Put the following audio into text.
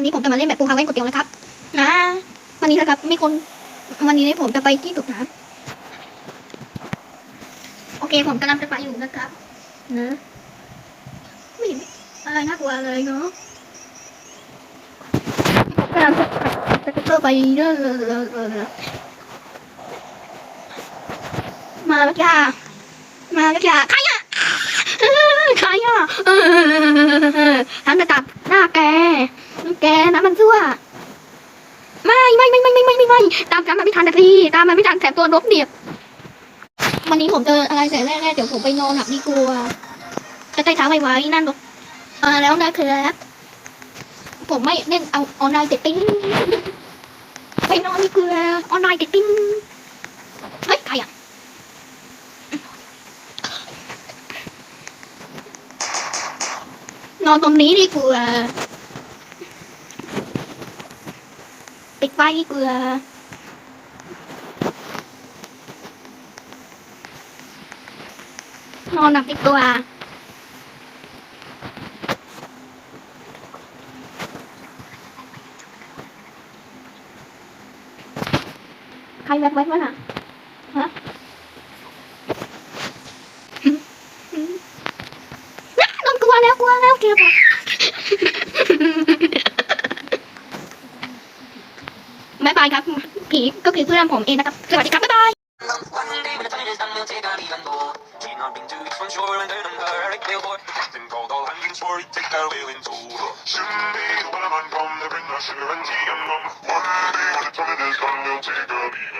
วันนี้ผมจะมาเล่นแบบปูฮาวเว่นก๋วยเตี๋ยวนะครับ นะวันนี้นะครับมีคนวันนี้ผมจะไปที่ตุกน้ำโอเคผมกำลังจะไปอยู่นะครับนะไม่เห็นอะไรน่ากลัวเลยเนาะผมกำลังจะจะจะไปเรื่อยๆมาแล้วจ้ามาแล้วจ้าใครอะเออใครอะเออฉันจะตัดหน้าแก แกนะมันชั่วไม่ไม่ไม่ไม่ไม่ไม่ไม่ไม่ตามกันมันไม่ทันนาทีตามมันไม่ทันแถมตัวนกเดียบวันนี้ผมเจออะไรเสร็จแรกๆเดี๋ยวผมไปนอนหลับดีกว่าจะใช้เท้าไว้ไว้นั่นบอกมาแล้วนะครับผมไม่เล่นเอาออนไลน์เด็ดติ้งไปนอนดีกว่าออนไลน์เด็ดติ้งเฮ้ยใครอะนอนตรงนี้ดีกว่า ปิดไฟดีกว่านอนหลับดีกว่าใครแวบไว้วะน่ะฮะน่านอนกลัวแล้วกลัวแล้วเก็บอะ บายบายครับผีก็คือเพื่อนผมเองนะครับ สวัสดีครับบ๊ายบาย One day when the time is done, we'll take our leave and go. We've not been two weeks from shore and down on her right whale board. The captain called all hands for take our whale in tow. Soon may the wellerman come to bring us sugar and tea and rum. One day when the time is done, we'll take our leave and